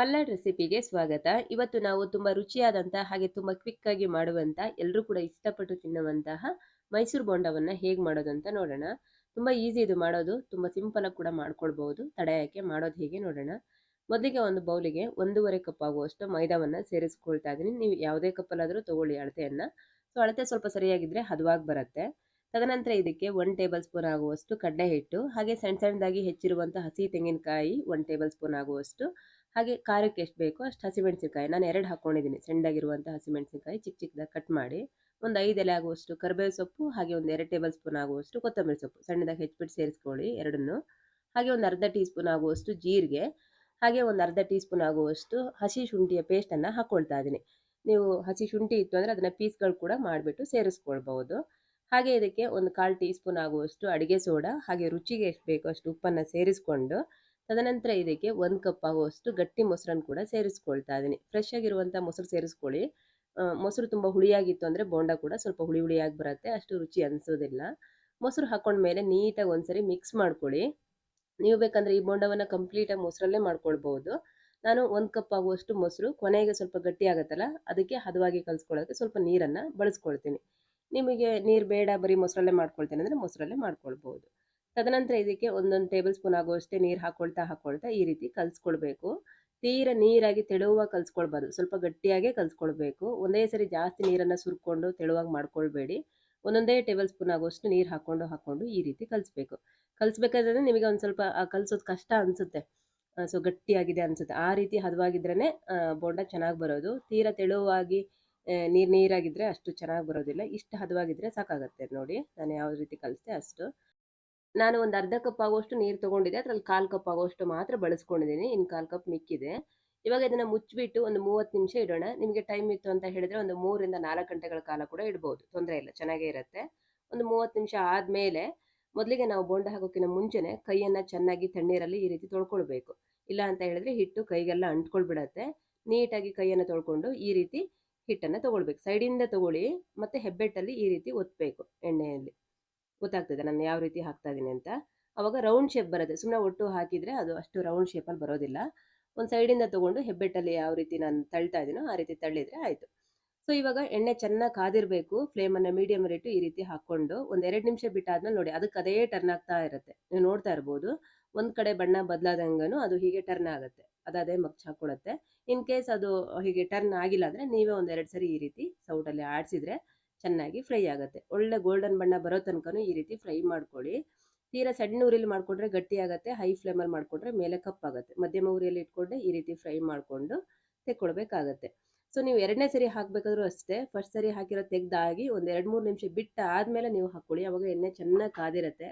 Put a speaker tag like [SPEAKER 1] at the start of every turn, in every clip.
[SPEAKER 1] ಮಲ್ನಾಡ್ ರೆಸಿಪಿಗೆ ಸ್ವಾಗತ. ಇವತ್ತು ನಾವು ತುಂಬಾ ರುಚಿಯಾದಂತಹ ಹಾಗೆ ತುಂಬಾ ಕ್ವಿಕ್ ಆಗಿ ಮಾಡುವಂತ ಎಲ್ಲರೂ ಕೂಡ ಇಷ್ಟಪಟ್ಟು ತಿನ್ನುವಂತಹ ಮೈಸೂರು ಬೋಂಡವನ್ನ ಹೇಗೆ ಮಾಡೋದು ಅಂತ ನೋಡೋಣ. ತುಂಬಾ ಈಸಿ ಇದು ಮಾಡೋದು. ತುಂಬಾ ಸಿಂಪಲ್ ಆಗಿ ಕೂಡ ಮಾಡ್ಕೊಳ್ಬಹುದು. ತಡೆಯಕ್ಕೆ ಮಾಡೋದು ಹೇಗೆ ನೋಡೋಣ. ಮೊದಲಿಗೆ ಒಂದು ಬೌಲಿಗೆ ಒಂದೂವರೆ ಕಪ್ ಆಗುವಷ್ಟು ಮೈದಾವನ್ನ ಸೇರಿಸ್ಕೊಳ್ತಾ ಇದೀನಿ ನೀವು ಯಾವುದೇ ಕಪ್ಪಲ್ಲಾದರೂ ತಗೊಳ್ಳಿ ಅಳತೆಯನ್ನ. ಸೊ ಅಳತೆ ಸ್ವಲ್ಪ ಸರಿಯಾಗಿದ್ರೆ ಹದವಾಗಿ ಬರುತ್ತೆ. ತದನಂತರ ಇದಕ್ಕೆ ಒನ್ ಟೇಬಲ್ ಸ್ಪೂನ್ ಆಗುವಷ್ಟು ಕಡ್ಲೆ ಹಿಟ್ಟು, ಹಾಗೆ ಸಣ್ಣ ಸಣ್ಣದಾಗಿ ಹೆಚ್ಚಿರುವಂತಹ ಹಸಿ ತೆಂಗಿನಕಾಯಿ ಒನ್ ಟೇಬಲ್ ಸ್ಪೂನ್ ಆಗುವಷ್ಟು ಹಾಗೆ ಖಾರಕ್ಕೆ ಎಷ್ಟು ಬೇಕೋ ಅಷ್ಟು ಹಸಿಮೆಣಸಿನಕಾಯಿ. ನಾನು ಎರಡು ಹಾಕ್ಕೊಂಡಿದ್ದೀನಿ ಸಣ್ಣದಾಗಿರುವಂಥ ಹಸಿಮೆಣಸಿನಕಾಯಿ ಚಿಕ್ಕ ಚಿಕ್ಕದಾಗಿ ಕಟ್ ಮಾಡಿ. ಒಂದು ಐದು ಎಲೆ ಆಗುವಷ್ಟು ಕರಿಬೇವು ಸೊಪ್ಪು, ಹಾಗೆ ಒಂದು ಎರಡು ಟೇಬಲ್ ಸ್ಪೂನ್ ಆಗುವಷ್ಟು ಕೊತ್ತಂಬರಿ ಸೊಪ್ಪು. ಸಣ್ಣದಾಗಿ ಹೆಚ್ಚಿಬಿಟ್ಟು ಸೇರಿಸ್ಕೊಳ್ಳಿ ಎರಡನ್ನು. ಹಾಗೆ ಒಂದು ಅರ್ಧ ಟೀ ಸ್ಪೂನ್ ಆಗುವಷ್ಟು ಜೀರಿಗೆ, ಹಾಗೆ ಒಂದು ಅರ್ಧ ಟೀ ಸ್ಪೂನ್ ಆಗುವಷ್ಟು ಹಸಿ ಶುಂಠಿಯ ಪೇಸ್ಟನ್ನು ಹಾಕ್ಕೊಳ್ತಾ ಇದ್ದೀನಿ ನೀವು ಹಸಿ ಶುಂಠಿ ಇತ್ತು ಅಂದರೆ ಅದನ್ನು ಪೀಸ್ಗಳು ಕೂಡ ಮಾಡಿಬಿಟ್ಟು ಸೇರಿಸ್ಕೊಳ್ಬಹುದು. ಹಾಗೆ ಇದಕ್ಕೆ ಒಂದು ಕಾಲು ಟೀ ಸ್ಪೂನ್ ಆಗುವಷ್ಟು ಅಡುಗೆ ಸೋಡಾ, ಹಾಗೆ ರುಚಿಗೆ ಎಷ್ಟು ಬೇಕೋ ಅಷ್ಟು ಉಪ್ಪನ್ನು ಸೇರಿಸ್ಕೊಂಡು ತದನಂತರ ಇದಕ್ಕೆ ಒಂದು ಕಪ್ ಆಗುವಷ್ಟು ಗಟ್ಟಿ ಮೊಸರನ್ನು ಕೂಡ ಸೇರಿಸ್ಕೊಳ್ತಾ ಇದ್ದೀನಿ ಫ್ರೆಶ್ ಆಗಿರುವಂಥ ಮೊಸರು ಸೇರಿಸ್ಕೊಳ್ಳಿ. ಮೊಸರು ತುಂಬ ಹುಳಿಯಾಗಿತ್ತು ಅಂದರೆ ಬೋಂಡ ಕೂಡ ಸ್ವಲ್ಪ ಹುಳಿ ಹುಳಿಯಾಗಿ ಬರುತ್ತೆ, ಅಷ್ಟು ರುಚಿ ಅನಿಸೋದಿಲ್ಲ. ಮೊಸರು ಹಾಕೊಂಡ್ಮೇಲೆ ನೀಟಾಗಿ ಒಂದ್ಸರಿ ಮಿಕ್ಸ್ ಮಾಡ್ಕೊಳ್ಳಿ. ನೀವು ಬೇಕಂದರೆ ಈ ಬೋಂಡವನ್ನು ಕಂಪ್ಲೀಟಾಗಿ ಮೊಸರಲ್ಲೇ ಮಾಡ್ಕೊಳ್ಬೋದು ನಾನು ಒಂದು ಕಪ್ ಆಗುವಷ್ಟು ಮೊಸರು ಕೊನೆಗೆ ಸ್ವಲ್ಪ ಗಟ್ಟಿ ಆಗುತ್ತಲ್ಲ, ಅದಕ್ಕೆ ಹದವಾಗಿ ಕಲಿಸ್ಕೊಳ್ಳೋಕ್ಕೆ ಸ್ವಲ್ಪ ನೀರನ್ನು ಬಳಸ್ಕೊಳ್ತೀನಿ. ನಿಮಗೆ ನೀರು ಬೇಡ, ಬರೀ ಮೊಸರಲ್ಲೇ ಮಾಡ್ಕೊಳ್ತೀನಿ ಅಂದರೆ ಮೊಸರಲ್ಲೇ ಮಾಡ್ಕೊಳ್ಬೋದು ತದನಂತರ ಇದಕ್ಕೆ ಒಂದೊಂದು ಟೇಬಲ್ ಸ್ಪೂನ್ ಆಗುವಷ್ಟೇ ನೀರು ಹಾಕೊಳ್ತಾ ಹಾಕೊಳ್ತಾ ಈ ರೀತಿ ಕಲಿಸ್ಕೊಳ್ಬೇಕು. ತೀರ ನೀರಾಗಿ ತೆಳುವಾಗಿ ಕಲಿಸ್ಕೊಳ್ಬಾರ್ದು. ಸ್ವಲ್ಪ ಗಟ್ಟಿಯಾಗೇ ಕಲಿಸ್ಕೊಳ್ಬೇಕು. ಒಂದೇ ಸರಿ ಜಾಸ್ತಿ ನೀರನ್ನು ಸುರ್ಕೊಂಡು ತೆಳುವಾಗಿ ಮಾಡ್ಕೊಳ್ಬೇಡಿ. ಒಂದೊಂದೇ ಟೇಬಲ್ ಸ್ಪೂನ್ ಆಗೋಷ್ಟು ನೀರು ಹಾಕ್ಕೊಂಡು ಹಾಕ್ಕೊಂಡು ಈ ರೀತಿ ಕಲಿಸ್ಬೇಕು. ಕಲಿಸ್ಬೇಕಾದ್ರೆ ನಿಮಗೆ ಒಂದು ಸ್ವಲ್ಪ ಕಲಿಸೋದು ಕಷ್ಟ ಅನಿಸುತ್ತೆ. ಸೊ ಗಟ್ಟಿಯಾಗಿದೆ ಅನಿಸುತ್ತೆ. ಆ ರೀತಿ ಹದವಾಗಿದ್ರೇ ಬೋಂಡ ಚೆನ್ನಾಗಿ ಬರೋದು. ತೀರ ತೆಳುವಾಗಿ ನೀರು ನೀರಾಗಿದ್ದರೆ ಅಷ್ಟು ಚೆನ್ನಾಗಿ ಬರೋದಿಲ್ಲ. ಇಷ್ಟು ಹದವಾಗಿದ್ದರೆ ಸಾಕಾಗುತ್ತೆ ನೋಡಿ. ನಾನು ಯಾವ ರೀತಿ ಕಲಿಸ್ತೆ ಅಷ್ಟು. ನಾನು ಒಂದು ಅರ್ಧ ಕಪ್ ಆಗುವಷ್ಟು ನೀರು ತೊಗೊಂಡಿದ್ದೆ. ಅದರಲ್ಲಿ ಕಾಲು ಕಪ್ ಆಗುವಷ್ಟು ಮಾತ್ರ ಬಳಸ್ಕೊಂಡಿದ್ದೀನಿ. ಇನ್ನು ಕಾಲು ಕಪ್ ಮಿಕ್ಕಿದೆ. ಇವಾಗ ಇದನ್ನು ಮುಚ್ಚಿಬಿಟ್ಟು ಒಂದು ಮೂವತ್ತು ನಿಮಿಷ ಇಡೋಣ. ನಿಮಗೆ ಟೈಮ್ ಇತ್ತು ಅಂತ ಹೇಳಿದ್ರೆ ಒಂದು ಮೂರಿಂದ ನಾಲ್ಕು ಗಂಟೆಗಳ ಕಾಲ ಕೂಡ ಇಡ್ಬೋದು. ತೊಂದರೆ ಇಲ್ಲ. ಚೆನ್ನಾಗೇ ಇರುತ್ತೆ. ಒಂದು ಮೂವತ್ತು ನಿಮಿಷ ಆದಮೇಲೆ ಮೊದಲಿಗೆ ನಾವು ಬೋಂಡ ಹಾಕೋಕ್ಕಿಂತ ಮುಂಚೆನೆ ಕೈಯನ್ನು ಚೆನ್ನಾಗಿ ತಣ್ಣೀರಲ್ಲಿ ಈ ರೀತಿ ತೊಳ್ಕೊಳ್ಬೇಕು. ಇಲ್ಲ ಅಂತ ಹೇಳಿದ್ರೆ ಹಿಟ್ಟು ಕೈಗೆಲ್ಲ ಅಂಟ್ಕೊಳ್ಬಿಡತ್ತೆ. ನೀಟಾಗಿ ಕೈಯನ್ನು ತೊಳ್ಕೊಂಡು ಈ ರೀತಿ ಹಿಟ್ಟನ್ನು ತೊಗೊಳ್ಬೇಕು. ಸೈಡಿಂದ ತೊಗೊಳ್ಳಿ, ಮತ್ತು ಹೆಬ್ಬೆಟ್ಟಲ್ಲಿ ಈ ರೀತಿ ಒತ್ತಬೇಕು ಎಣ್ಣೆಯಲ್ಲಿ. ಗೊತ್ತಾಗ್ತದೆ ನಾನು ಯಾವ ರೀತಿ ಹಾಕ್ತಾ ಇದ್ದೀನಿ ಅಂತ. ಅವಾಗ ರೌಂಡ್ ಶೇಪ್ ಬರುತ್ತೆ. ಸುಮ್ಮನೆ ಒಟ್ಟು ಹಾಕಿದರೆ ಅದು ಅಷ್ಟು ರೌಂಡ್ ಶೇಪಲ್ಲಿ ಬರೋದಿಲ್ಲ. ಒಂದು ಸೈಡಿಂದ ತೊಗೊಂಡು ಹೆಬ್ಬೆಟ್ಟಲ್ಲಿ ಯಾವ ರೀತಿ ನಾನು ತಳ್ತಾ ಇದ್ದೀನೋ ಆ ರೀತಿ ತಳ್ಳಿದರೆ ಆಯಿತು. ಸೊ ಇವಾಗ ಎಣ್ಣೆ ಚೆನ್ನಾಗಿ ಕಾದಿರಬೇಕು. ಫ್ಲೇಮನ್ನು ಮೀಡಿಯಮ್ ರೇಟು ಈ ರೀತಿ ಹಾಕ್ಕೊಂಡು ಒಂದು ಎರಡು ನಿಮಿಷ ಬಿಟ್ಟಾದ್ಮೇಲೆ ನೋಡಿ ಅದಕ್ಕೆ ಅದೇ ಟರ್ನ್ ಆಗ್ತಾ ಇರುತ್ತೆ. ನೀವು ನೋಡ್ತಾ ಇರ್ಬೋದು. ಒಂದು ಕಡೆ ಬಣ್ಣ ಬದಲಾದಂಗೂ ಅದು ಹೀಗೆ ಟರ್ನ್ ಆಗುತ್ತೆ. ಅದು ಮಗ್ಚ್ ಹಾಕ್ಕೊಡುತ್ತೆ ಇನ್ ಕೇಸ್ ಅದು ಹೀಗೆ ಟರ್ನ್ ಆಗಿಲ್ಲ ಅಂದರೆ ನೀವೇ ಒಂದು ಎರಡು ಸರಿ ಈ ರೀತಿ ಸೌಟಲ್ಲಿ ಆಡಿಸಿದ್ರೆ ಚೆನ್ನಾಗಿ ಫ್ರೈ ಆಗುತ್ತೆ. ಒಳ್ಳೆ ಗೋಲ್ಡನ್ ಬಣ್ಣ ಬರೋ ತನಕನೂ ಈ ರೀತಿ ಫ್ರೈ ಮಾಡ್ಕೊಳ್ಳಿ. ತೀರಾ ಸಣ್ಣ ಉರಿಲಿ ಮಾಡಿಕೊಂಡ್ರೆ ಗಟ್ಟಿ ಆಗುತ್ತೆ, ಹೈ ಫ್ಲೇಮಲ್ಲಿ ಮಾಡಿಕೊಂಡ್ರೆ ಮೇಲೆ ಕಪ್ಪಾಗುತ್ತೆ ಮಧ್ಯಮ ಉರಿಯಲ್ಲಿ ಇಟ್ಕೊಂಡೆ ಈ ರೀತಿ ಫ್ರೈ ಮಾಡಿಕೊಂಡು ತೆಕ್ಕೊಳ್ಬೇಕಾಗತ್ತೆ. ಸೊ, ನೀವು ಎರಡನೇ ಸರಿ ಹಾಕಬೇಕಾದ್ರೂ ಅಷ್ಟೇ, ಫಸ್ಟ್ ಸರಿ ಹಾಕಿರೋ ತೆಗ್ದಾಗಿ ಒಂದು ಎರಡು ಮೂರು ನಿಮಿಷ ಬಿಟ್ಟು ಆದಮೇಲೆ ನೀವು ಹಾಕ್ಕೊಳ್ಳಿ. ಅವಾಗ ಎಣ್ಣೆ ಚೆನ್ನಾಗಿ ಕಾದಿರುತ್ತೆ.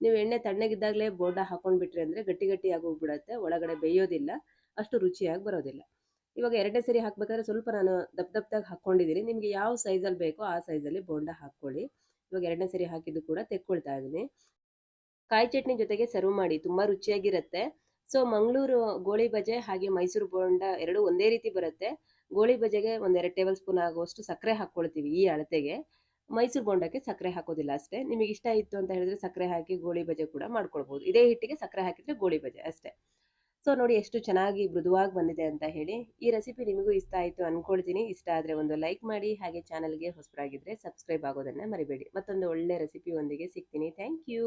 [SPEAKER 1] ನೀವು ಎಣ್ಣೆ ತಣ್ಣಗಿದ್ದಾಗಲೇ ಬೋಂಡ ಹಾಕೊಂಡ್ಬಿಟ್ರಿ ಅಂದರೆ ಗಟ್ಟಿ ಗಟ್ಟಿಯಾಗಿ ಹೋಗ್ಬಿಡತ್ತೆ ಒಳಗಡೆ ಬೇಯೋದಿಲ್ಲ, ಅಷ್ಟು ರುಚಿಯಾಗಿ ಬರೋದಿಲ್ಲ. ಇವಾಗ ಎರಡನೇ ಸರಿ ಹಾಕ್ಬೇಕಾದ್ರೆ ಸ್ವಲ್ಪ ನಾನು ದಪ್ಪ ದಪ್ಪದಾಗಿ ಹಾಕ್ಕೊಂಡಿದ್ದೀನಿ. ನಿಮಗೆ ಯಾವ ಸೈಜಲ್ಲಿ ಬೇಕೋ ಆ ಸೈಜಲ್ಲಿ ಬೋಂಡ ಹಾಕ್ಕೊಳ್ಳಿ. ಇವಾಗ ಎರಡನೇ ಸರಿ ಹಾಕಿದ್ದು ಕೂಡ ತೆಕ್ಕೊಳ್ತಾ ಇದ್ದೀನಿ. ಕಾಯಿ ಚಟ್ನಿ ಜೊತೆಗೆ ಸರ್ವ್ ಮಾಡಿ, ತುಂಬ ರುಚಿಯಾಗಿರುತ್ತೆ. ಸೊ ಮಂಗಳೂರು ಗೋಳಿ ಬಜೆ ಹಾಗೆ ಮೈಸೂರು ಬೋಂಡ ಎರಡು ಒಂದೇ ರೀತಿ ಬರುತ್ತೆ. ಗೋಳಿ ಬಜೆಗೆ ಒಂದೆರಡು ಟೇಬಲ್ ಸ್ಪೂನ್ ಆಗುವಷ್ಟು ಸಕ್ಕರೆ ಹಾಕ್ಕೊಳ್ತೀವಿ ಈ ಅಳತೆಗೆ. ಮೈಸೂರು ಬೋಂಡಕ್ಕೆ ಸಕ್ಕರೆ ಹಾಕೋದಿಲ್ಲ ಅಷ್ಟೇ. ನಿಮಗೆ ಇಷ್ಟ ಇತ್ತು ಅಂತ ಹೇಳಿದ್ರೆ ಸಕ್ಕರೆ ಹಾಕಿ ಗೋಳಿ ಬಜೆ ಕೂಡ ಮಾಡ್ಕೊಳ್ಬೋದು. ಇದೇ ಹಿಟ್ಟಿಗೆ ಸಕ್ಕರೆ ಹಾಕಿದ್ರೆ ಗೋಳಿ ಬಜೆ ಅಷ್ಟೇ. ಸೊ, ನೋಡಿ ಎಷ್ಟು ಚೆನ್ನಾಗಿ ಮೃದುವಾಗಿ ಬಂದಿದೆ ಅಂತ ಹೇಳಿ ಈ ರೆಸಿಪಿ ನಿಮಗೂ ಇಷ್ಟ ಆಯಿತು ಅಂದ್ಕೊಳ್ತೀನಿ ಇಷ್ಟ ಆದರೆ ಒಂದು ಲೈಕ್ ಮಾಡಿ, ಹಾಗೆ ಚಾನಲ್ಗೆ ಹೊಸಬರಾಗಿದ್ದರೆ ಸಬ್ಸ್ಕ್ರೈಬ್ ಆಗೋದನ್ನು ಮರಿಬೇಡಿ. ಮತ್ತೊಂದು ಒಳ್ಳೆ ರೆಸಿಪಿಯೊಂದಿಗೆ ಸಿಗ್ತೀನಿ. Thank you.